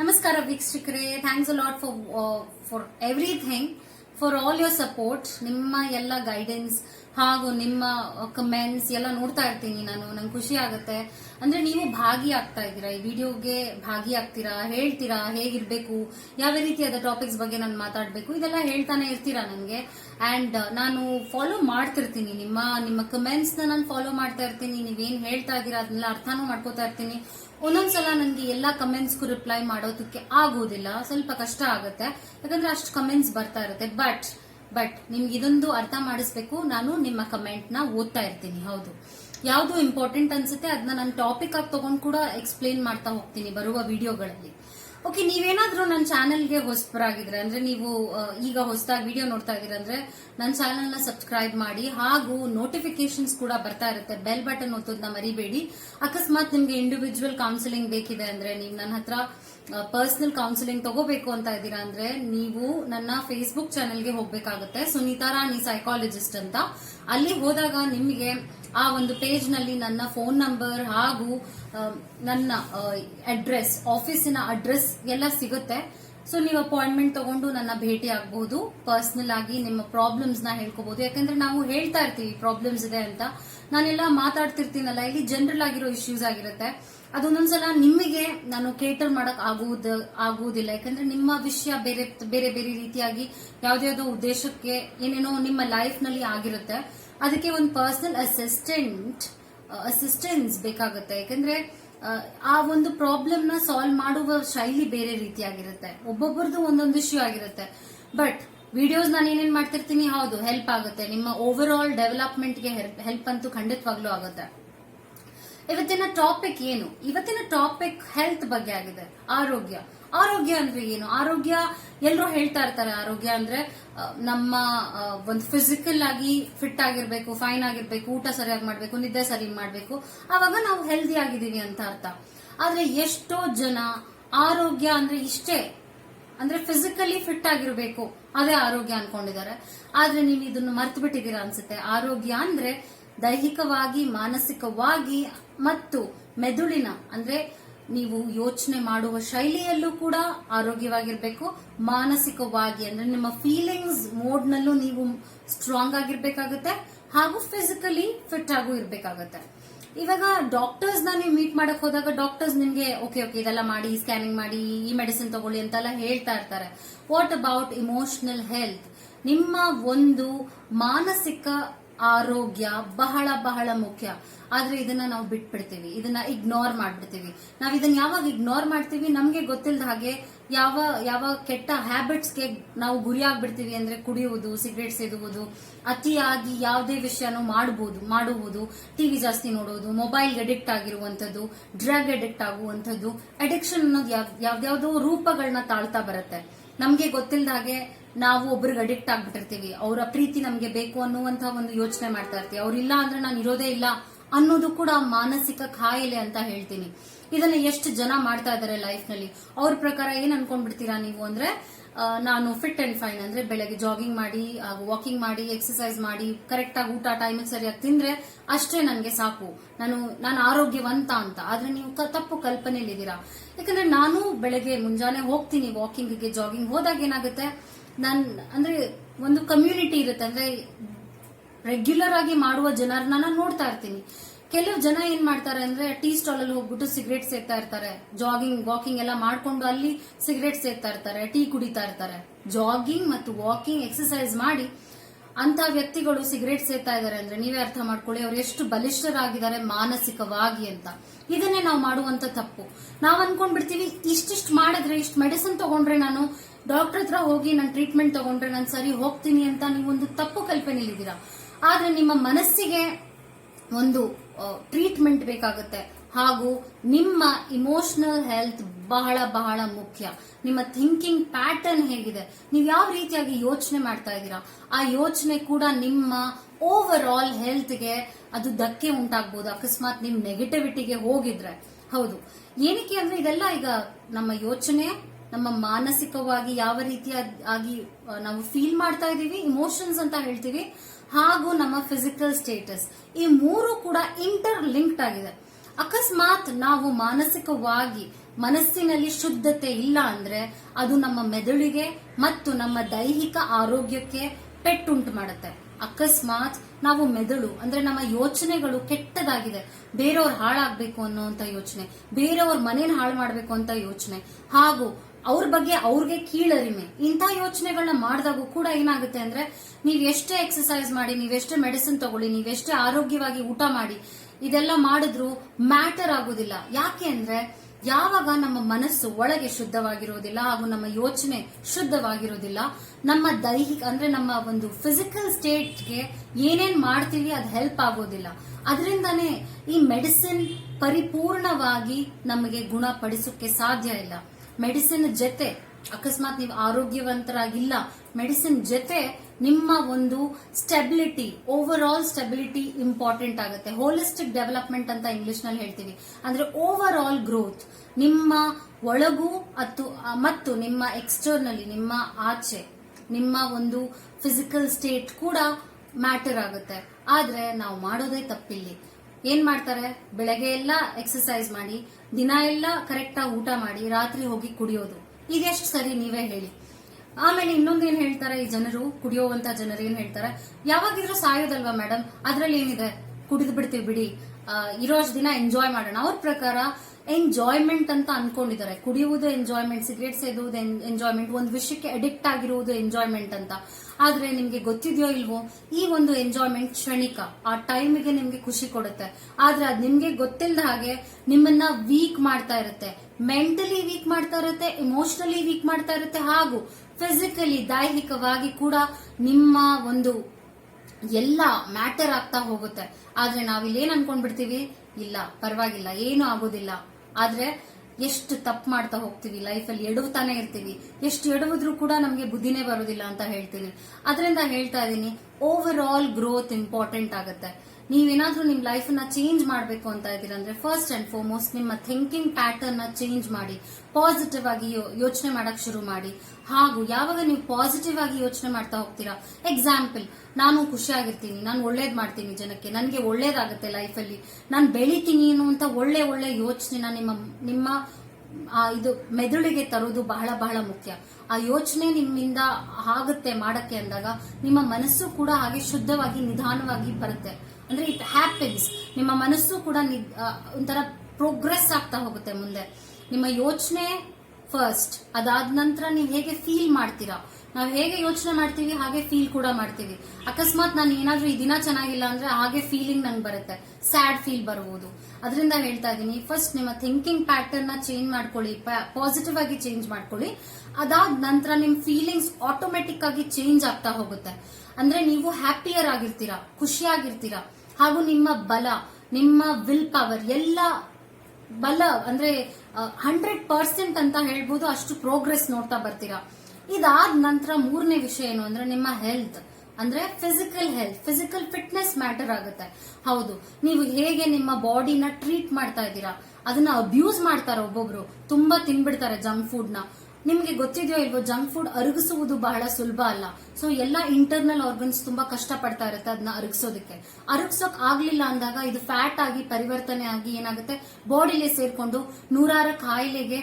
ನಮಸ್ಕಾರ ವೀಕ್ಷಕರೇ. Thanks a lot for for everything for all your support ನಿಮ್ಮ ಎಲ್ಲ ಗೈಡೆನ್ಸ್ ಹಾಗೂ ನಿಮ್ಮ ಕಮೆಂಟ್ಸ್ ಎಲ್ಲ ನೋಡ್ತಾ ಇರ್ತೀನಿ ನಾನು. ನಂಗೆ ಖುಷಿ ಆಗುತ್ತೆ. ಅಂದ್ರೆ ನೀವು ಭಾಗಿಯಾಗ್ತಾ ಇದ್ದೀರಾ? ಈ ವಿಡಿಯೋಗೆ ಭಾಗಿಯಾಗ್ತೀರಾ ಹೇಳ್ತೀರಾ? ಹೇಗಿರ್ಬೇಕು? ಯಾವ ರೀತಿಯಾದ ಟಾಪಿಕ್ಸ್ ಬಗ್ಗೆ ನಾನು ಮಾತಾಡಬೇಕು? ಇದೆಲ್ಲ ಹೇಳ್ತಾನೆ ಇರ್ತೀರಾ ನನಗೆ? ಅಂಡ್ ನಾನು ಫಾಲೋ ಮಾಡ್ತಿರ್ತೀನಿ. ನಿಮ್ಮ ನಿಮ್ಮ ಕಮೆಂಟ್ಸ್ನ ನಾನು ಫಾಲೋ ಮಾಡ್ತಾ ಇರ್ತೀನಿ. ನೀವೇನ್ ಹೇಳ್ತಾ ಇದ್ದೀರಾ ಅದನ್ನೆಲ್ಲ ಅರ್ಥನೂ ಮಾಡ್ಕೋತಾ ಇರ್ತೀನಿ. ಒಂದೊಂದ್ಸಲ ನನಗೆ ಎಲ್ಲಾ ಕಮೆಂಟ್ಸ್ಗೂ ರಿಪ್ಲೈ ಮಾಡೋದಕ್ಕೆ ಆಗೋದಿಲ್ಲ ಸ್ವಲ್ಪ ಕಷ್ಟ ಆಗುತ್ತೆ. ಯಾಕಂದ್ರೆ ಅಷ್ಟು ಕಮೆಂಟ್ಸ್ ಬರ್ತಾ ಇರುತ್ತೆ. ಬಟ್ ಬಟ್ ನಿಮ್ಗೆ ಇದೊಂದು ಅರ್ಥ ಮಾಡಿಸ್ಬೇಕು. ನಾನು ನಿಮ್ಮ ಕಮೆಂಟ್ನ ಓದ್ತಾ ಇರ್ತೀನಿ. ಹೌದು. ಯಾವುದು ಇಂಪಾರ್ಟೆಂಟ್ ಅನ್ಸುತ್ತೆ ಅದನ್ನ ನಾನು ಟಾಪಿಕ್ ಆಗಿ ತಗೊಂಡು ಕೂಡ ಎಕ್ಸ್ಪ್ಲೇನ್ ಮಾಡ್ತಾ ಹೋಗ್ತೀನಿ ಬರುವ ವಿಡಿಯೋಗಳಲ್ಲಿ ಓಕೆ ನೀವೇನಾದ್ರೂ ನನ್ನ ಚಾನೆಲ್ಗೆ ಹೊಸಬರಾಗಿದ್ರೆ, ಅಂದ್ರೆ ನೀವು ಈಗ ಹೊಸದಾಗಿ ವಿಡಿಯೋ ನೋಡ್ತಾ ಇದೀರ ಅಂದ್ರೆ ನನ್ನ ಚಾನೆಲ್ನ ಸಬ್ಸ್ಕ್ರೈಬ್ ಮಾಡಿ, ಹಾಗೂ ನೋಟಿಫಿಕೇಶನ್ಸ್ ಕೂಡ ಬರ್ತಾ ಇರುತ್ತೆ. ಬೆಲ್ ಬಟನ್ ಒತ್ತೋದನ್ನ ಮರಿಬೇಡಿ. ಅಕಸ್ಮಾತ್ ನಿಮ್ಗೆ ಇಂಡಿವಿಜುವಲ್ ಕೌನ್ಸಿಲಿಂಗ್ ಬೇಕಿದೆ ಅಂದ್ರೆ ನೀವು ನನ್ನ ಹತ್ರ ಪರ್ಸನಲ್ ಕೌನ್ಸಿಲಿಂಗ್ ತಗೋಬೇಕು ಅಂತ ಇದ್ದೀರಾ ಅಂದ್ರೆ ನೀವು ನನ್ನ ಫೇಸ್ಬುಕ್ ಚಾನೆಲ್ಗೆ ಹೋಗ್ಬೇಕಾಗುತ್ತೆ. ಸುನೀತಾ ರಾಣಿ ಸೈಕಾಲಜಿಸ್ಟ್ ಅಂತ. ಅಲ್ಲಿ ಹೋದಾಗ ನಿಮಗೆ ಆ ಒಂದು ಪೇಜ್ನಲ್ಲಿ ನನ್ನ ಫೋನ್ ನಂಬರ್ ಹಾಗೂ ನನ್ನ ಅಡ್ರೆಸ್ ಆಫೀಸಿನ ಅಡ್ರೆಸ್ ಎಲ್ಲ ಸಿಗುತ್ತೆ. ಸೊ ನೀವು ಅಪಾಯಿಂಟ್ಮೆಂಟ್ ತಗೊಂಡು ನನ್ನ ಭೇಟಿ ಆಗಬಹುದು ಪರ್ಸನಲ್ ಆಗಿ ನಿಮ್ಮ ಪ್ರಾಬ್ಲಮ್ಸ್ನ ಹೇಳ್ಕೋಬಹುದು ಯಾಕಂದ್ರೆ ನಾವು ಹೇಳ್ತಾ ಇರ್ತೀವಿ ಪ್ರಾಬ್ಲಮ್ಸ್ ಇದೆ ಅಂತ. ನಾನೆಲ್ಲ ಮಾತಾಡ್ತಿರ್ತೀನಲ್ಲ, ಇಲ್ಲಿ ಜನರಲ್ ಆಗಿರೋ ಇಶ್ಯೂಸ್ ಆಗಿರುತ್ತೆ. ಅದೊಂದೊಂದ್ಸಲ ನಿಮಗೆ ನಾನು ಕೇಟರ್ ಮಾಡಕ್ ಆಗುವುದ ಆಗುವುದಿಲ್ಲ. ಯಾಕಂದ್ರೆ ನಿಮ್ಮ ವಿಷಯ ಬೇರೆ ಬೇರೆ ಬೇರೆ ರೀತಿಯಾಗಿ ಯಾವ್ದಾವ್ದೋ ಉದ್ದೇಶಕ್ಕೆ ಏನೇನೋ ನಿಮ್ಮ ಲೈಫ್ನಲ್ಲಿ ಆಗಿರುತ್ತೆ. ಅದಕ್ಕೆ ಒಂದು ಪರ್ಸನಲ್ ಅಸಿಸ್ಟೆಂಟ್ ಅಸಿಸ್ಟೆನ್ಸ್ ಬೇಕಾಗುತ್ತೆ. ಯಾಕಂದ್ರೆ ಆ, ಒಂದು ಪ್ರಾಬ್ಲಮ್ನ ಸಾಲ್ವ್ ಮಾಡುವ ಶೈಲಿ ಬೇರೆ ರೀತಿಯಾಗಿರುತ್ತೆ. ಒಬ್ಬೊಬ್ಬರದು ಒಂದೊಂದು ಇಶ್ಯೂ ಆಗಿರುತ್ತೆ. ಬಟ್ ವಿಡಿಯೋಸ್ ನಾನು ಏನೇನ್ ಮಾಡ್ತಿರ್ತೀನಿ? ಹೌದು ಹೆಲ್ಪ್ ಆಗುತ್ತೆ. ನಿಮ್ಮ ಓವರ್ ಆಲ್ ಡೆವಲಪ್ಮೆಂಟ್ಗೆ ಹೆಲ್ಪ್ ಅಂತೂ ಖಂಡಿತವಾಗ್ಲೂ ಆಗುತ್ತೆ. ಇವತ್ತಿನ ಟಾಪಿಕ್ ಏನು? ಇವತ್ತಿನ ಟಾಪಿಕ್ ಹೆಲ್ತ್ ಬಗ್ಗೆ ಆಗಿದೆ. ಆರೋಗ್ಯ. ಆರೋಗ್ಯ ಅಂದ್ರೆ ಏನು? ಆರೋಗ್ಯ ಎಲ್ಲರೂ ಹೇಳ್ತಾ ಇರ್ತಾರೆ ಆರೋಗ್ಯ ಅಂದ್ರೆ ನಮ್ಮ ಒಂದು ಫಿಸಿಕಲ್ ಆಗಿ ಫಿಟ್ ಆಗಿರ್ಬೇಕು ಫೈನ್ ಆಗಿರ್ಬೇಕು, ಊಟ ಸರಿಯಾಗಿ ಮಾಡ್ಬೇಕು, ನಿದ್ದೆ ಸರಿ ಮಾಡ್ಬೇಕು. ಆವಾಗ ನಾವು ಹೆಲ್ದಿ ಆಗಿದ್ದೀವಿ ಅಂತ ಅರ್ಥ. ಆದ್ರೆ ಎಷ್ಟೋ ಜನ ಆರೋಗ್ಯ ಅಂದ್ರೆ ಇಷ್ಟೇ. ಅಂದ್ರೆ ಫಿಸಿಕಲಿ ಫಿಟ್ ಆಗಿರ್ಬೇಕು. ಅದೇ ಆರೋಗ್ಯ ಅನ್ಕೊಂಡಿದ್ದಾರೆ. ಆದ್ರೆ ನೀವು ಇದನ್ನು ಮರ್ತು ಬಿಟ್ಟಿದ್ದೀರಾ ಅನ್ಸುತ್ತೆ. ಆರೋಗ್ಯ ಅಂದ್ರೆ ದೈಹಿಕವಾಗಿ, ಮಾನಸಿಕವಾಗಿ ಮತ್ತು ಮೆದುಳಿನ, ಅಂದ್ರೆ ನೀವು ಯೋಚನೆ ಮಾಡುವ ಶೈಲಿಯಲ್ಲೂ ಕೂಡ ಆರೋಗ್ಯವಾಗಿರ್ಬೇಕು. ಮಾನಸಿಕವಾಗಿ, ಅಂದ್ರೆ ನಿಮ್ಮ ಫೀಲಿಂಗ್ಸ್ ಮೋಡ್ ನಲ್ಲೂ ನೀವು ಸ್ಟ್ರಾಂಗ್ ಆಗಿರ್ಬೇಕಾಗುತ್ತೆ ಹಾಗೂ ಫಿಸಿಕಲಿ ಫಿಟ್ ಆಗೂ ಇರ್ಬೇಕಾಗುತ್ತೆ. ಇವಾಗ ಡಾಕ್ಟರ್ಸ್ನ ನೀವು ಮೀಟ್ ಮಾಡಕ್ ಹೋದಾಗ ಡಾಕ್ಟರ್ಸ್ ನಿಮ್ಗೆ ಓಕೆ ಓಕೆ ಇದೆಲ್ಲ ಮಾಡಿ ಸ್ಕ್ಯಾನಿಂಗ್ ಮಾಡಿ, ಈ ಮೆಡಿಸಿನ್ ತಗೊಳ್ಳಿ ಅಂತೆಲ್ಲ ಹೇಳ್ತಾ ಇರ್ತಾರೆ. ವಾಟ್ ಅಬೌಟ್ ಇಮೋಷನಲ್ ಹೆಲ್ತ್ ನಿಮ್ಮ ಒಂದು ಮಾನಸಿಕ ಆರೋಗ್ಯ ಬಹಳ ಬಹಳ ಮುಖ್ಯ. ಆದ್ರೆ ಇದನ್ನ ನಾವು ಬಿಟ್ಬಿಡ್ತೀವಿ. ಇದನ್ನ ಇಗ್ನೋರ್ ಮಾಡ್ಬಿಡ್ತೀವಿ. ನಾವ್ ಇದನ್ನ ಯಾವಾಗ ಇಗ್ನೋರ್ ಮಾಡ್ತೀವಿ? ನಮ್ಗೆ ಗೊತ್ತಿಲ್ಲದ ಹಾಗೆ ಯಾವ ಯಾವ ಕೆಟ್ಟ ಹ್ಯಾಬಿಟ್ಸ್ಗೆ ನಾವು ಗುರಿಯಾಗ್ಬಿಡ್ತೀವಿ ಅಂದ್ರೆ ಕುಡಿಯುವುದು ಸಿಗರೇಟ್ ಸೇದುವುದು ಅತಿಯಾಗಿ ಯಾವುದೇ ವಿಷಯನೂ ಮಾಡಬಹುದು ಮಾಡುವುದು ಟಿವಿ ಜಾಸ್ತಿ ನೋಡುವುದು ಮೊಬೈಲ್ ಅಡಿಕ್ಟ್ ಆಗಿರುವಂತದ್ದು ಡ್ರಗ್ ಅಡಿಕ್ಟ್ ಆಗುವಂತದ್ದು ಅಡಿಕ್ಷನ್ ಅನ್ನೋದು ಯಾವ್ದಾವ್ದೋ ರೂಪಗಳನ್ನ ತಾಳ್ತಾ ಬರುತ್ತೆ. ನಮ್ಗೆ ಗೊತ್ತಿಲ್ಲದ ಹಾಗೆ ನಾವು ಒಬ್ರಿಗೆ ಅಡಿಕ್ಟ್ ಆಗ್ಬಿಟ್ಟಿರ್ತೀವಿ. ಅವರ ಪ್ರೀತಿ ನಮ್ಗೆ ಬೇಕು ಅನ್ನುವಂತ ಒಂದು ಯೋಚನೆ ಮಾಡ್ತಾ ಇರ್ತೀವಿ. ಅವ್ರಿಲ್ಲ ಅಂದ್ರೆ ನಾನು ಇರೋದೇ ಇಲ್ಲ ಅನ್ನೋದು ಕೂಡ ಮಾನಸಿಕ ಕಾಯಿಲೆ ಅಂತ ಹೇಳ್ತೀನಿ. ಇದನ್ನ ಎಷ್ಟು ಜನ ಮಾಡ್ತಾ ಇದ್ದಾರೆ ಲೈಫ್ನಲ್ಲಿ? ಅವ್ರ ಪ್ರಕಾರ ಏನ್ ಅನ್ಕೊಂಡ್ಬಿಡ್ತೀರಾ ನೀವು ಅಂದ್ರೆ ನಾನು ಫಿಟ್ ಅಂಡ್ ಫೈನ್ ಅಂದ್ರೆ ಬೆಳಗ್ಗೆ ಜಾಗಿಂಗ್ ಮಾಡಿ ವಾಕಿಂಗ್ ಮಾಡಿ ಎಕ್ಸರ್ಸೈಸ್ ಮಾಡಿ ಕರೆಕ್ಟ್ ಆಗಿ ಊಟ ಟೈಮಿಗೆ ಸರಿಯಾಗಿ ತಿಂದ್ರೆ ಅಷ್ಟೇ ನನಗೆ ಸಾಕು. ನಾನು ನಾನು ಆರೋಗ್ಯವಂತ ಅಂತ. ಆದ್ರೆ ನೀವು ತಪ್ಪು ಕಲ್ಪನೆಯಲ್ಲಿದ್ದೀರಾ ಯಾಕಂದ್ರೆ ನಾನು ಬೆಳಗ್ಗೆ ಮುಂಜಾನೆ ಹೋಗ್ತೀನಿ ವಾಕಿಂಗ್ಗೆ ಜಾಗಿಂಗ್ ಹೋದಾಗ ಏನಾಗುತ್ತೆ? ನನ್, ಅಂದ್ರೆ ಒಂದು ಕಮ್ಯುನಿಟಿ ಇರುತ್ತೆ, ಅಂದ್ರೆ ರೆಗ್ಯುಲರ್ ಆಗಿ ಮಾಡುವ ಜನರನ್ನ ನಾನು ನೋಡ್ತಾ ಇರ್ತೀನಿ. ಕೆಲವು ಜನ ಏನ್ ಮಾಡ್ತಾರೆ ಅಂದ್ರೆ ಟೀ ಸ್ಟಾಲ್ ಅಲ್ಲಿ ಹೋಗ್ಬಿಟ್ಟು ಸಿಗರೇಟ್ ಸೇರ್ತಾ ಇರ್ತಾರೆ. ಜಾಗಿಂಗ್ ವಾಕಿಂಗ್ ಎಲ್ಲ ಮಾಡ್ಕೊಂಡು ಅಲ್ಲಿ ಸಿಗರೇಟ್ ಸೇರ್ತಾ ಇರ್ತಾರೆ, ಟೀ ಕುಡಿತಾ ಇರ್ತಾರೆ. ಜಾಗಿಂಗ್ ಮತ್ತು ವಾಕಿಂಗ್ ಎಕ್ಸರ್ಸೈಸ್ ಮಾಡಿ ಅಂತ ವ್ಯಕ್ತಿಗಳು ಸಿಗರೇಟ್ ಸೇತಾ ಇದ್ದಾರೆ ಅಂದ್ರೆ ನೀವೇ ಅರ್ಥ ಮಾಡ್ಕೊಳ್ಳಿ, ಅವ್ರು ಎಷ್ಟು ಬಲಿಷ್ಠರಾಗಿದ್ದಾರೆ ಮಾನಸಿಕವಾಗಿ ಅಂತ. ಇದನ್ನೇ ನಾವು ಮಾಡುವಂತ ತಪ್ಪು. ನಾವ್ ಅನ್ಕೊಂಡ್ಬಿಡ್ತೀವಿ, ಇಷ್ಟಿಷ್ಟು ಮಾಡಿದ್ರೆ, ಇಷ್ಟು ಮೆಡಿಸಿನ್ ತಗೊಂಡ್ರೆ ನಾನು ಡಾಕ್ಟರ್ ಹತ್ರ ಹೋಗಿ ನಾನು ಟ್ರೀಟ್ಮೆಂಟ್ ತಗೊಂಡ್ರೆ ನಾನು ಸರಿ ಹೋಗ್ತೀನಿ ಅಂತ ನೀವೊಂದು ತಪ್ಪು ಕಲ್ಪನೆಯಲ್ಲಿದ್ದೀರಾ ಆದ್ರೆ ನಿಮ್ಮ ಮನಸ್ಸಿಗೆ ಒಂದು ಟ್ರೀಟ್ಮೆಂಟ್ ಬೇಕಾಗುತ್ತೆ. ಹಾಗೂ ನಿಮ್ಮ ಇಮೋಷನಲ್ ಹೆಲ್ತ್ ಬಹಳ ಬಹಳ ಮುಖ್ಯ. ನಿಮ್ಮ ಥಿಂಕಿಂಗ್ ಪ್ಯಾಟರ್ನ್ ಹೇಗಿದೆ. ನೀವು ಯಾವ ರೀತಿಯಾಗಿ ಯೋಚನೆ ಮಾಡ್ತಾ ಇದ್ದೀರಾ? ಆ ಯೋಚನೆ ಕೂಡ ನಿಮ್ಮ ಓವರ್ ಆಲ್ ಹೆಲ್ತ್ಗೆ ಅದು ಧಕ್ಕೆ ಉಂಟಾಗ್ಬೋದು. ಅಕಸ್ಮಾತ್ ನಿಮ್ ನೆಗೆಟಿವಿಟಿಗೆ ಹೋಗಿದ್ರೆ. ಹೌದು. ಏನಕ್ಕೆ ಅಂದ್ರೆ ಇದೆಲ್ಲ ಈಗ ನಮ್ಮ ಯೋಚನೆ, ನಮ್ಮ ಮಾನಸಿಕವಾಗಿ ಯಾವ ರೀತಿಯಾಗಿ ನಾವು ಫೀಲ್ ಮಾಡ್ತಾ ಇದ್ದೀವಿ ಇಮೋಷನ್ಸ್ ಅಂತ ಹೇಳ್ತೀವಿ, ಹಾಗೂ ನಮ್ಮ ಫಿಸಿಕಲ್ ಸ್ಟೇಟಸ್ ಈ ಮೂರು ಕೂಡ ಇಂಟರ್ ಲಿಂಕ್ಡ್ ಆಗಿದೆ. ಅಕಸ್ಮಾತ್ ನಾವು ಮಾನಸಿಕವಾಗಿ ಮನಸ್ಸಿನಲ್ಲಿ ಶುದ್ಧತೆ ಇಲ್ಲ ಅಂದ್ರೆ ಅದು ನಮ್ಮ ಮೆದುಳಿಗೆ ಮತ್ತು ನಮ್ಮ ದೈಹಿಕ ಆರೋಗ್ಯಕ್ಕೆ ಪೆಟ್ಟುಂಟು ಮಾಡುತ್ತೆ. ಅಕಸ್ಮಾತ್ ನಾವು ಮೆದುಳು ಅಂದ್ರೆ ನಮ್ಮ ಯೋಚನೆಗಳು ಕೆಟ್ಟದಾಗಿದೆ. ಬೇರೆಯವ್ರು ಹಾಳಾಗ್ಬೇಕು ಅನ್ನೋಂತ ಯೋಚನೆ, ಬೇರೆಯವ್ರ ಮನೇನ ಹಾಳು ಮಾಡ್ಬೇಕು ಅಂತ ಯೋಚನೆ, ಹಾಗೂ ಅವ್ರ ಬಗ್ಗೆ ಅವ್ರಿಗೆ ಕೀಳರಿಮೆ, ಇಂಥ ಯೋಚನೆಗಳನ್ನ ಮಾಡಿದಾಗೂ ಕೂಡ ಏನಾಗುತ್ತೆ ಅಂದ್ರೆ ನೀವ್ ಎಷ್ಟೇ ಎಕ್ಸರ್ಸೈಸ್ ಮಾಡಿ ನೀವೆಷ್ಟೇ ಮೆಡಿಸಿನ್ ತಗೊಳ್ಳಿ ನೀವೆಷ್ಟೇ ಆರೋಗ್ಯವಾಗಿ ಊಟ ಮಾಡಿ ಇದೆಲ್ಲ ಮಾಡಿದ್ರು ಮ್ಯಾಟರ್ ಆಗೋದಿಲ್ಲ ಯಾಕೆ ಅಂದ್ರೆ ಯಾವಾಗ ನಮ್ಮ ಮನಸ್ಸು ಒಳಗೆ ಶುದ್ಧವಾಗಿರೋದಿಲ್ಲ ಹಾಗೂ ನಮ್ಮ ಯೋಚನೆ ಶುದ್ಧವಾಗಿರೋದಿಲ್ಲ ನಮ್ಮ ದೈಹಿಕ ಅಂದ್ರೆ ನಮ್ಮ ಒಂದು ಫಿಸಿಕಲ್ ಸ್ಟೇಟ್ಗೆ ಏನೇನ್ ಮಾಡ್ತೀವಿ ಅದು ಹೆಲ್ಪ್ ಆಗೋದಿಲ್ಲ ಅದರಿಂದಾನೇ ಈ ಮೆಡಿಸಿನ್ ಪರಿಪೂರ್ಣವಾಗಿ ನಮಗೆ ಗುಣಪಡಿಸೋಕೆ ಸಾಧ್ಯ ಇಲ್ಲ. ಮೆಡಿಸಿನ್ ಜೊತೆ, ಅಕಸ್ಮಾತ್ ನೀವು ಆರೋಗ್ಯವಂತರಾಗಿಲ್ಲ ಮೆಡಿಸಿನ್ ಜೊತೆ ನಿಮ್ಮ ಒಂದು stability over all stability important ಆಗುತ್ತೆ. ಹೋಲಿಸ್ಟಿಕ್ ಡೆವಲಪ್ಮೆಂಟ್ ಅಂತ ಇಂಗ್ಲಿಷ್ನಲ್ಲಿ ಹೇಳ್ತೀವಿ ಅಂದ್ರೆ ಓವರ್ ಆಲ್ ಗ್ರೋತ್ ನಿಮ್ಮ ಒಳಗೂ ಅತ್ತು ಮತ್ತು ನಿಮ್ಮ ಎಕ್ಸ್ಟರ್ನಲಿ ನಿಮ್ಮ ಆಚೆ, ನಿಮ್ಮ ಒಂದು ಫಿಸಿಕಲ್ ಸ್ಟೇಟ್ ಕೂಡ ಮ್ಯಾಟರ್ ಆಗುತ್ತೆ. ಆದ್ರೆ ನಾವು ಮಾಡೋದೇ ತಪ್ಪಿಲ್ಲಿ. ಏನ್ ಮಾಡ್ತಾರೆ? ಬೆಳಗ್ಗೆ ಎಲ್ಲ ಎಕ್ಸಸೈಸ್ ಮಾಡಿ, ದಿನ ಎಲ್ಲ ಕರೆಕ್ಟ್ ಆಗಿ ಊಟ ಮಾಡಿ, ರಾತ್ರಿ ಹೋಗಿ ಕುಡಿಯೋದು. ಇದೆಷ್ಟು ಸರಿ ನೀವೇ ಹೇಳಿ. ಆಮೇಲೆ ಇನ್ನೊಂದು ಏನ್ ಹೇಳ್ತಾರೆ, ಈ ಜನರು, ಕುಡಿಯೋವಂತ ಜನರು ಏನ್ ಹೇಳ್ತಾರೆ? ಯಾವಾಗಿದ್ರು ಸಾಯೋದಲ್ವಾ ಮೇಡಮ್ ಅದ್ರಲ್ಲಿ ಏನಿದೆ? ಕುಡಿದು ಬಿಡ್ತೀವಿ ಬಿಡಿ. ಇರೋ ದಿನ ಎಂಜಾಯ್ ಮಾಡೋಣ. ಅವ್ರ ಪ್ರಕಾರ ಎಂಜಾಯ್ಮೆಂಟ್ ಅಂತ ಅನ್ಕೊಂಡಿದ್ದಾರೆ. ಕುಡಿಯುವುದು ಎಂಜಾಯ್ಮೆಂಟ್ ಸಿಗರೇಟ್ ಸೇದುವುದು ಎಂಜಾಯ್ಮೆಂಟ್ ಒಂದು ವಿಷಯಕ್ಕೆ ಅಡಿಕ್ಟ್ ಆಗಿರುವುದು ಎಂಜಾಯ್ಮೆಂಟ್ ಅಂತ. ಆದ್ರೆ ನಿಮ್ಗೆ ಗೊತ್ತಿದೆಯೋ ಇಲ್ವೋ, ಈ ಒಂದು ಎಂಜಾಯ್ಮೆಂಟ್ ಕ್ಷಣಿಕ, ಆ ಟೈಮಿಗೆ ನಿಮ್ಗೆ ಖುಷಿ ಕೊಡುತ್ತೆ. ಆದ್ರೆ ಅದ್ ನಿಮ್ಗೆ ಗೊತ್ತಿಲ್ಲದ ಹಾಗೆ ನಿಮ್ಮನ್ನ ವೀಕ್ ಮಾಡ್ತಾ ಇರುತ್ತೆ. ಮೆಂಟಲಿ ವೀಕ್ ಮಾಡ್ತಾ ಇರುತ್ತೆ ಇಮೋಷನಲಿ ವೀಕ್ ಮಾಡ್ತಾ ಇರುತ್ತೆ, ಹಾಗೂ ಫಿಸಿಕಲಿ ದೈಹಿಕವಾಗಿ ಕೂಡ ನಿಮ್ಮ ಒಂದು ಎಲ್ಲ ಮ್ಯಾಟರ್ ಆಗ್ತಾ ಹೋಗುತ್ತೆ. ಆದ್ರೆ ನಾವಿಲ್ಲಿ ಏನ್ ಅನ್ಕೊಂಡ್ಬಿಡ್ತೀವಿ? ಇಲ್ಲ, ಪರವಾಗಿಲ್ಲ, ಏನು ಆಗೋದಿಲ್ಲ. ಆದ್ರೆ ಎಷ್ಟು ತಪ್ಪು ಮಾಡ್ತಾ ಹೋಗ್ತೀವಿ ಲೈಫಲ್ಲಿ ಎಡವುತ್ತಾನೆ ಇರ್ತೀವಿ. ಎಷ್ಟು ಎಡವಿದ್ರು ಕೂಡ ನಮಗೆ ಬುದ್ಧಿನೇ ಬರೋದಿಲ್ಲ ಅಂತ ಹೇಳ್ತೀನಿ. ಅದರಿಂದ ಹೇಳ್ತಾ ಇದ್ದೀನಿ ಓವರ್ ಆಲ್ ಗ್ರೋತ್ ಇಂಪಾರ್ಟೆಂಟ್ ಆಗುತ್ತೆ. ನೀವೇನಾದ್ರೂ ನಿಮ್ ಲೈಫ್ನ ಚೇಂಜ್ ಮಾಡಬೇಕು ಅಂತ ಇದ್ದೀರಾ ಅಂದ್ರೆ ಫಸ್ಟ್ ಅಂಡ್ ಫಾರ್ಮೋಸ್ಟ್ ನಿಮ್ಮ ಥಿಂಕಿಂಗ್ ಪ್ಯಾಟರ್ನ್ನ ಚೇಂಜ್ ಮಾಡಿ ಪಾಸಿಟಿವ್ ಆಗಿ ಯೋಚನೆ ಮಾಡಕ್ ಶುರು ಮಾಡಿ. ಹಾಗೂ ಯಾವಾಗ ನೀವು ಪಾಸಿಟಿವ್ ಆಗಿ ಯೋಚನೆ ಮಾಡ್ತಾ ಹೋಗ್ತೀರಾ ಎಕ್ಸಾಂಪಲ್ ನಾನು ಖುಷಿಯಾಗಿರ್ತೀನಿ, ನಾನು ಒಳ್ಳೇದ್ ಮಾಡ್ತೀನಿ ಜನಕ್ಕೆ, ನನಗೆ ಒಳ್ಳೇದಾಗುತ್ತೆ ಲೈಫಲ್ಲಿ ನಾನು ಬೆಳಿತೀನಿ ಅನ್ನುವಂತ ಒಳ್ಳೆ ಒಳ್ಳೆ ಯೋಚನೆನ ನಿಮ್ಮ ನಿಮ್ಮ ಇದು ಮೆದುಳಿಗೆ ತರೋದು ಬಹಳ ಬಹಳ ಮುಖ್ಯ. ಆ ಯೋಚನೆ ನಿಮ್ಮಿಂದ ಆಗುತ್ತೆ ಮಾಡಕ್ಕೆ ಅಂದಾಗ ನಿಮ್ಮ ಮನಸ್ಸು ಕೂಡ ಹಾಗೆ ಶುದ್ಧವಾಗಿ ನಿಧಾನವಾಗಿ ಬರುತ್ತೆ. ಅಂದ್ರೆ ಇಟ್ ಹ್ಯಾಪನ್ಸ್ ನಿಮ್ಮ ಮನಸ್ಸು ಕೂಡ ಆ, ಒಂಥರ ಪ್ರೋಗ್ರೆಸ್ ಆಗ್ತಾ ಹೋಗುತ್ತೆ ಮುಂದೆ. ನಿಮ್ಮ ಯೋಚನೆ ಫಸ್ಟ್ ಅದಾದ ನಂತರ ನೀವು ಹೇಗೆ ಫೀಲ್ ಮಾಡ್ತೀರಾ? ನಾವು ಹೇಗೆ ಯೋಚನೆ ಮಾಡ್ತೀವಿ, ಹಾಗೆ ಫೀಲ್ ಕೂಡ ಮಾಡ್ತೀವಿ. ಅಕಸ್ಮಾತ್ ನಾನು ಏನಾದ್ರೂ ಈ ದಿನ ಚೆನ್ನಾಗಿಲ್ಲ ಅಂದ್ರೆ ಹಾಗೆ ಫೀಲಿಂಗ್ ನಂಗೆ ಬರುತ್ತೆ. ಸ್ಯಾಡ್ ಫೀಲ್ ಬರಬಹುದು ಅದರಿಂದ ಹೇಳ್ತಾ ಇದ್ದೀನಿ ಫಸ್ಟ್ ನಿಮ್ಮ ಥಿಂಕಿಂಗ್ ಪ್ಯಾಟರ್ನ್ನ ಚೇಂಜ್ ಮಾಡ್ಕೊಳ್ಳಿ ಪಾಸಿಟಿವ್ ಆಗಿ ಚೇಂಜ್ ಮಾಡ್ಕೊಳ್ಳಿ. ಅದಾದ ನಂತರ ನಿಮ್ ಫೀಲಿಂಗ್ಸ್ ಆಟೋಮೆಟಿಕ್ ಆಗಿ ಚೇಂಜ್ ಆಗ್ತಾ ಹೋಗುತ್ತೆ. ಅಂದ್ರೆ ನೀವು ಹ್ಯಾಪಿಯರ್ ಆಗಿರ್ತೀರಾ, ಖುಷಿಯಾಗಿರ್ತೀರಾ, ಹಾಗೂ ನಿಮ್ಮ ಬಲ, ನಿಮ್ಮ ವಿಲ್ ಪವರ್ ಎಲ್ಲ ಬಲ ಅಂದ್ರೆ ಹಂಡ್ರೆಡ್ ಪರ್ಸೆಂಟ್ ಅಂತ ಹೇಳ್ಬೋದು, ಅಷ್ಟು ಪ್ರೋಗ್ರೆಸ್ ನೋಡ್ತಾ ಬರ್ತೀರಾ. ಇದಾದ ನಂತರ ಮೂರನೇ ವಿಷಯ ಏನು ಅಂದ್ರೆ ನಿಮ್ಮ ಹೆಲ್ತ್ ಅಂದ್ರೆ physical health physical fitness matter ಆಗುತ್ತೆ. ಹೌದು, ನೀವು ಹೇಗೆ ನಿಮ್ಮ ಬಾಡಿನ ಟ್ರೀಟ್ ಮಾಡ್ತಾ ಇದ್ದೀರಾ, ಅದನ್ನ ಅಬ್ಯೂಸ್ ಮಾಡ್ತಾರೆ ಒಬ್ಬೊಬ್ರು. ತುಂಬಾ ತಿನ್ಬಿಡ್ತಾರೆ ಜಂಕ್ ಫುಡ್ನ. ನಿಮ್ಗೆ ಗೊತ್ತಿದೆಯೋ ಇಲ್ವೋ ಜಂಕ್ ಫುಡ್ ಅರಗಿಸುವುದು ಬಹಳ ಸುಲಭ ಅಲ್ಲ. ಸೊ ಎಲ್ಲ ಇಂಟರ್ನಲ್ ಆರ್ಗನ್ಸ್ ತುಂಬಾ ಕಷ್ಟ ಪಡ್ತಾ ಇರುತ್ತೆ ಅದನ್ನ ಅರಗಿಸೋದಕ್ಕೆ. ಅರಗಿಸೋಕ್ ಆಗ್ಲಿಲ್ಲ ಅಂದಾಗ ಇದು ಫ್ಯಾಟ್ ಆಗಿ ಪರಿವರ್ತನೆ ಆಗಿ ಏನಾಗುತ್ತೆ? ಬಾಡಿಲಿ ಸೇರ್ಕೊಂಡು ನೂರಾರ ಕಾಯಿಲೆಗೆ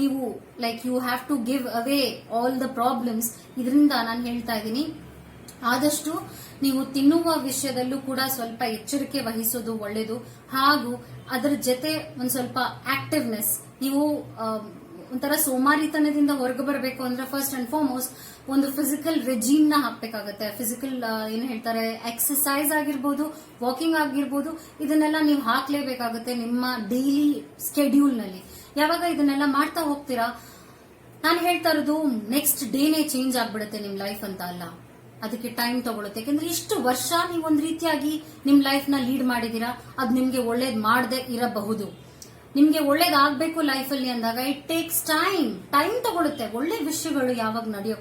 ನೀವು like you have to give away all the problems ಇದರಿಂದ ನಾನು ಹೇಳ್ತಾ ಇದ್ದೀನಿ ಆದಷ್ಟು ನೀವು ತಿನ್ನುವ ವಿಷಯದಲ್ಲೂ ಕೂಡ ಸ್ವಲ್ಪ ಎಚ್ಚರಿಕೆ ವಹಿಸೋದು ಒಳ್ಳೆಯದು ಹಾಗೂ ಅದರ ಜೊತೆ ಒಂದ್ ಸ್ವಲ್ಪ ಆಕ್ಟಿವ್ನೆಸ್ ನೀವು ಒಂಥರ ಸೋಮಾರಿತನದಿಂದ ಹೊರಗೆ ಬರಬೇಕು ಅಂದ್ರೆ ಫಸ್ಟ್ ಅಂಡ್ ಫಾರ್ಮೋಸ್ಟ್ ಒಂದು ಫಿಸಿಕಲ್ ರೆಜೀಮ್ನ ಹಾಕ್ಬೇಕಾಗತ್ತೆ. ಫಿಸಿಕಲ್ ಏನು ಹೇಳ್ತಾರೆ ಎಕ್ಸಸೈಸ್ ಆಗಿರ್ಬೋದು ವಾಕಿಂಗ್ ಆಗಿರ್ಬೋದು, ಇದನ್ನೆಲ್ಲ ನೀವು ಹಾಕ್ಲೇಬೇಕಾಗುತ್ತೆ ನಿಮ್ಮ ಡೈಲಿ ಸ್ಕೆಡ್ಯೂಲ್ನಲ್ಲಿ. ಯಾವಾಗ ಇದನ್ನೆಲ್ಲ ಮಾಡ್ತಾ ಹೋಗ್ತೀರಾ? ನಾನು ಹೇಳ್ತಾ ಇರೋದು ನೆಕ್ಸ್ಟ್ ಡೇನೇ ಚೇಂಜ್ ಆಗ್ಬಿಡುತ್ತೆ ನಿಮ್ ಲೈಫ್ ಅಂತ ಅಲ್ಲ. ಅದಕ್ಕೆ ಟೈಮ್ ತಗೊಳುತ್ತೆ. ಯಾಕಂದ್ರೆ ಇಷ್ಟು ವರ್ಷ ನೀವು ಒಂದ್ ರೀತಿಯಾಗಿ ನಿಮ್ ಲೈಫ್ನ ಲೀಡ್ ಮಾಡಿದೀರಾ, ಅದ್ ನಿಮ್ಗೆ ಒಳ್ಳೇದ್ ಮಾಡದೆ ಇರಬಹುದು. ನಿಮ್ಗೆ ಲೈಫ್ ಅಲ್ಲಿ ಅಂದಾಗ ಇಟ್ ಟೇಕ್ಸ್ ಟೈಮ್ ಟೈಮ್ ತಗೊಳುತ್ತೆ. ಒಳ್ಳೆ ವಿಷಯಗಳು ಯಾವಾಗ ನಡೆಯೋ,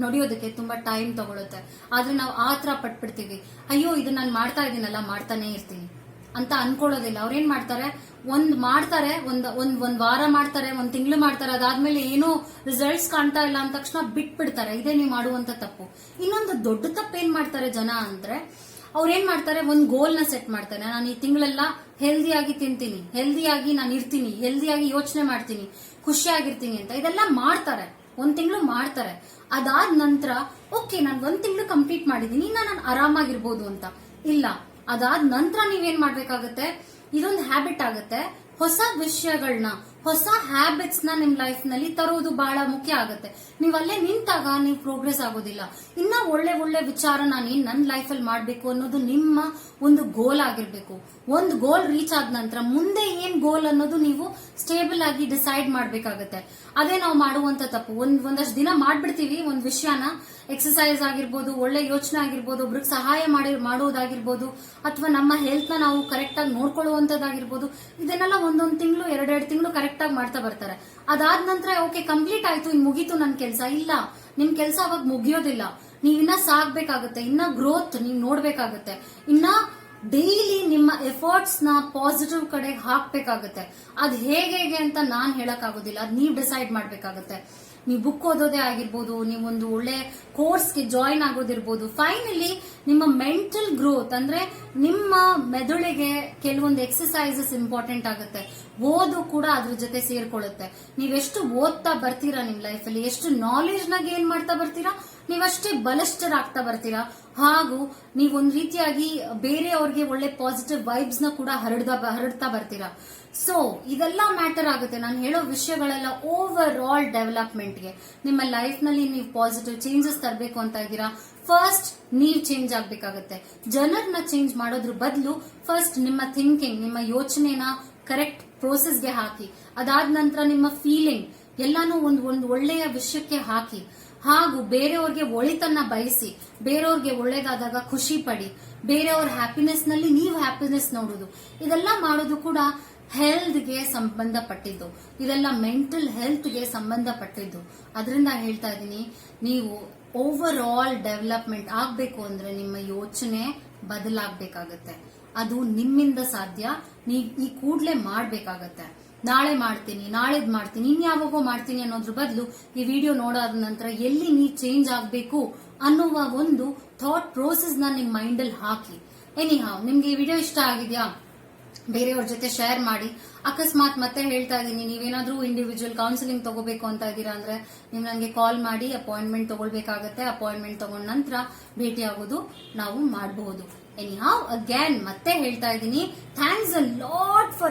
ನಡೆಯೋದಕ್ಕೆ ತುಂಬಾ ಟೈಮ್ ತಗೊಳುತ್ತೆ. ಆದ್ರೆ ನಾವು ಆತರ ಪಟ್ಬಿಡ್ತೀವಿ. ಅಯ್ಯೋ ಇದು ನಾನು ಮಾಡ್ತಾ ಇದ್ದೀನಲ್ಲ, ಮಾಡ್ತಾನೆ ಇರ್ತೀನಿ. ಅಂತ ಅನ್ಕೊಳ್ಳೋದಿಲ್ಲ. ಅವ್ರೇನ್ ಮಾಡ್ತಾರೆ? ಒಂದ್ ಮಾಡ್ತಾರೆ, ಒಂದ್ ಒಂದ್ ಒಂದ್ ವಾರ ಮಾಡ್ತಾರೆ, ಒಂದ್ ತಿಂಗಳು ಮಾಡ್ತಾರೆ, ಅದಾದ್ಮೇಲೆ ಏನು ರಿಸಲ್ಟ್ಸ್ ಕಾಣ್ತಾ ಇಲ್ಲ ಅಂದ ತಕ್ಷಣ ಬಿಟ್ಬಿಡ್ತಾರೆ. ಇದೇ ನೀವು ಮಾಡುವಂತ ತಪ್ಪು. ಇನ್ನೊಂದು ದೊಡ್ಡ ತಪ್ಪು ಏನ್ ಮಾಡ್ತಾರೆ ಜನ ಅಂದ್ರೆ ಅವ್ರೇನ್ ಮಾಡ್ತಾರೆ? ಒಂದ್ ಗೋಲ್ನ ಸೆಟ್ ಮಾಡ್ತಾರೆ. ನಾನು ಈ ತಿಂಗಳೆಲ್ಲ ಹೆಲ್ದಿಯಾಗಿ ತಿಂತೀನಿ ಹೆಲ್ದಿಯಾಗಿ ನಾನು ಇರ್ತೀನಿ ಹೆಲ್ದಿಯಾಗಿ ಯೋಚನೆ ಮಾಡ್ತೀನಿ ಖುಷಿಯಾಗಿರ್ತೀನಿ ಅಂತ ಇದೆಲ್ಲ ಮಾಡ್ತಾರೆ. ಒಂದ್ ತಿಂಗಳು ಮಾಡ್ತಾರೆ. ಅದಾದ ನಂತರ, ಓಕೆ, ನಾನು ಒಂದ್ ತಿಂಗಳು ಕಂಪ್ಲೀಟ್ ಮಾಡಿದೀನಿ ಇನ್ನ ನಾನು ಆರಾಮಾಗಿರ್ಬೋದು ಅಂತ. ಇಲ್ಲ. ಅದಾದ ನಂತರ ನೀವೇನ್ ಮಾಡ್ಬೇಕಾಗತ್ತೆ? ಇದೊಂದು ಹ್ಯಾಬಿಟ್ ಆಗುತ್ತೆ. ಹೊಸ ವಿಷಯಗಳನ್ನ ಹೊಸ ಹ್ಯಾಬಿಟ್ಸ್ನ ನಿಮ್ ಲೈಫ್ನಲ್ಲಿ ತರುವುದು ಬಹಳ ಮುಖ್ಯ ಆಗುತ್ತೆ. ನೀವು ಅಲ್ಲೇ ನಿಂತಾಗ ನೀವು ಪ್ರೋಗ್ರೆಸ್ ಆಗೋದಿಲ್ಲ. ಇನ್ನ ಒಳ್ಳೆ ಒಳ್ಳೆ ವಿಚಾರ ನಾನು ಏನ್ ನನ್ನ ಲೈಫ್ ಅಲ್ಲಿ ಮಾಡ್ಬೇಕು ಅನ್ನೋದು ನಿಮ್ಮ ಒಂದು ಗೋಲ್ ಆಗಿರ್ಬೇಕು. ಒಂದು ಗೋಲ್ ರೀಚ್ ಆದ ನಂತರ ಮುಂದೆ ಏನ್ ಗೋಲ್ ಅನ್ನೋದು ನೀವು ಸ್ಟೇಬಲ್ ಆಗಿ ಡಿಸೈಡ್ ಮಾಡ್ಬೇಕಾಗತ್ತೆ. ಅದೇ ನಾವು ಮಾಡುವಂತ ತಪ್ಪು. ಒಂದ್, ಒಂದಷ್ಟು ದಿನ ಮಾಡ್ಬಿಡ್ತೀವಿ, ಒಂದ್ ವಿಷಯನ ಎಕ್ಸಸೈಸ್ ಆಗಿರ್ಬೋದು, ಒಳ್ಳೆ ಯೋಚನೆ ಆಗಿರ್ಬೋದು, ಒಬ್ರಿಗೆ ಸಹಾಯ ಮಾಡಿ, ಮಾಡೋದಾಗಿರ್ಬೋದು, ಅಥವಾ ನಮ್ಮ ಹೆಲ್ತ್ನ ನಾವು ಕರೆಕ್ಟ್ ಆಗಿ ನೋಡ್ಕೊಳ್ಳುವಂತದ್ದಾಗಿರ್ಬೋದು, ಇದನ್ನೆಲ್ಲ ಒಂದೊಂದ್ ತಿಂಗಳು, ಎರಡೆರಡು ತಿಂಗಳು ಕರೆಕ್ಟ್ ಆಗಿ ಮಾಡ್ತಾ ಬರ್ತಾರೆ. ಅದಾದ ನಂತರ, ಓಕೆ, ಕಂಪ್ಲೀಟ್ ಆಯ್ತು, ಇನ್ ಮುಗೀತು ನನ್ನ ಕೆಲಸ. ಇಲ್ಲ ನಿಮ್ ಕೆಲಸ ಅವಾಗ ಮುಗಿಯೋದಿಲ್ಲ. ನೀವ್ ಇನ್ನ ಸಾಗ್ಬೇಕಾಗತ್ತೆ, ಇನ್ನ ಗ್ರೋತ್ ನೀವ್ ನೋಡ್ಬೇಕಾಗತ್ತೆ. ಇನ್ನ ಡೈಲಿ ನಿಮ್ಮ ಎಫರ್ಟ್ಸ್ನ ಪಾಸಿಟಿವ್ ಕಡೆ ಹಾಕ್ಬೇಕಾಗತ್ತೆ. ಅದ್ ಹೇಗೆ ಹೇಗೆ ಅಂತ ನಾನ್ ಹೇಳಕ್ ಆಗೋದಿಲ್ಲ ಅದ್ ನೀವ್ ಡಿಸೈಡ್ ಮಾಡ್ಬೇಕಾಗತ್ತೆ. ನೀವು ಬುಕ್ ಓದೋದೇ ಆಗಿರ್ಬೋದು ನೀವೊಂದು ಒಳ್ಳೆ ಕೋರ್ಸ್ಗೆ ಜಾಯಿನ್ ಆಗೋದಿರ್ಬೋದು. ಫೈನಲಿ ನಿಮ್ಮ ಮೆಂಟಲ್ ಗ್ರೋತ್ ಅಂದ್ರೆ ನಿಮ್ಮ ಮೆದುಳಿಗೆ ಕೆಲವೊಂದು ಎಕ್ಸಸೈಸಸ್ ಇಂಪಾರ್ಟೆಂಟ್ ಆಗುತ್ತೆ. ಓದು ಕೂಡ ಅದ್ರ ಜೊತೆ ಸೇರ್ಕೊಳ್ಳುತ್ತೆ. ನೀವೆಷ್ಟು ಓದ್ತಾ ಬರ್ತೀರಾ ನಿಮ್ ಅಲ್ಲಿ, ಎಷ್ಟು ನಾಲೆಜ್ನ ಗೇನ್ ಮಾಡ್ತಾ ಬರ್ತೀರಾ, ನೀವಷ್ಟೇ ಬಲಿಷ್ಠರಾಗ್ತಾ ಬರ್ತೀರಾ? ಹಾಗೂ ನೀವೊಂದ್ ರೀತಿಯಾಗಿ ಬೇರೆಯವ್ರಿಗೆ ಒಳ್ಳೆ ಪಾಸಿಟಿವ್ ವೈಬ್ಸ್ನ ಕೂಡ ಹರಡ್ದ ಹರಡ್ತಾ ಬರ್ತೀರಾ? ಸೊ ಇದೆಲ್ಲ ಮ್ಯಾಟರ್ ಆಗುತ್ತೆ. ನಾನು ಹೇಳೋ ವಿಷಯಗಳೆಲ್ಲ ಓವರ್ ಆಲ್ ಡೆವಲಪ್ಮೆಂಟ್ಗೆ ನಿಮ್ಮ ಲೈಫ್ನಲ್ಲಿ ನೀವು ಪಾಸಿಟಿವ್ ಚೇಂಜಸ್ ತರಬೇಕು ಅಂತ ಇದ್ದೀರಾ? ಫಸ್ಟ್ ನೀವ್ ಚೇಂಜ್ ಆಗ್ಬೇಕಾಗತ್ತೆ. ಜನರನ್ನ ಚೇಂಜ್ ಮಾಡೋದ್ರ ಬದಲು ಫಸ್ಟ್ ನಿಮ್ಮ ಥಿಂಕಿಂಗ್ ನಿಮ್ಮ ಯೋಚನೆನ ಕರೆಕ್ಟ್ ಪ್ರೋಸೆಸ್ಗೆ ಹಾಕಿ. ಅದಾದ ನಂತರ ನಿಮ್ಮ ಫೀಲಿಂಗ್ ಎಲ್ಲಾನು ಒಂದು ಒಂದು ಒಳ್ಳೆಯ ವಿಷಯಕ್ಕೆ ಹಾಕಿ. ಹಾಗೂ ಬೇರೆಯವ್ರಿಗೆ ಒಳಿತನ್ನ ಬಯಸಿ. ಬೇರೆಯವ್ರಿಗೆ ಒಳ್ಳೇದಾದಾಗ ಖುಷಿ ಪಡಿ. ಬೇರೆಯವ್ರ ಹ್ಯಾಪಿನೆಸ್ನಲ್ಲಿ ನೀವು ಹ್ಯಾಪಿನೆಸ್ ನೋಡುದು. ಇದೆಲ್ಲ ಮಾಡೋದು ಕೂಡ ಹೆಲ್ತ್ಗೆ ಸಂಬಂಧಪಟ್ಟಿದ್ದು. ಇದೆಲ್ಲ ಮೆಂಟಲ್ ಹೆಲ್ತ್ಗೆ ಸಂಬಂಧಪಟ್ಟಿದ್ದು. ಅದರಿಂದ ಹೇಳ್ತಾ ಇದ್ದೀನಿ, ನೀವು ಓವರ್ ಆಲ್ ಡೆವಲಪ್ಮೆಂಟ್ ಆಗ್ಬೇಕು ಅಂದ್ರೆ ನಿಮ್ಮ ಯೋಚನೆ ಬದಲಾಗಬೇಕಾಗತ್ತೆ. ಅದು ನಿಮ್ಮಿಂದ ಸಾಧ್ಯ. ನೀ ಈ ಕೂಡ್ಲೆ ಮಾಡ್ಬೇಕಾಗತ್ತೆ. ನಾಳೆ ಮಾಡ್ತೀನಿ, ನಾಳೆದ್ ಮಾಡ್ತೀನಿ ಇನ್ಯಾವಾಗೋ ಮಾಡ್ತೀನಿ ಅನ್ನೋದ್ರ ಬದಲು ಈ ವಿಡಿಯೋ ನೋಡೋದ ನಂತರ ಎಲ್ಲಿ ನೀ ಚೇಂಜ್ ಆಗಬೇಕು ಅನ್ನುವ ಒಂದು ಥಾಟ್ ಪ್ರೋಸೆಸ್ನ ನಿಮ್ ಮೈಂಡ್ ಅಲ್ಲಿ ಹಾಕಿ ಎನಿ ಹಾವ್ ನಿಮ್ಗೆ ಈ ವಿಡಿಯೋ ಇಷ್ಟ ಆಗಿದ್ಯಾ? ಬೇರೆಯವ್ರ ಜೊತೆ ಶೇರ್ ಮಾಡಿ. ಅಕಸ್ಮಾತ್ ಮತ್ತೆ ಹೇಳ್ತಾ ಇದ್ದೀನಿ ನೀವೇನಾದ್ರೂ ಇಂಡಿವಿಜುವಲ್ ಕೌನ್ಸಿಲಿಂಗ್ ತಗೋಬೇಕು ಅಂತ ಇದ್ದೀರಾ ಅಂದ್ರೆ ನೀವು ನನಗೆ ಕಾಲ್ ಮಾಡಿ ಅಪಾಯಿಂಟ್ಮೆಂಟ್ ತಗೊಳ್ಬೇಕಾಗತ್ತೆ. ಅಪಾಯಿಂಟ್ಮೆಂಟ್ ತಗೊಂಡ ನಂತರ ಭೇಟಿ ಆಗೋದು ನಾವು ಮಾಡಬಹುದು ಎನಿ ಹೌ ಅಗೇನ್ ಮತ್ತೆ ಹೇಳ್ತಾ ಇದ್ದೀನಿ. Thanks a lot for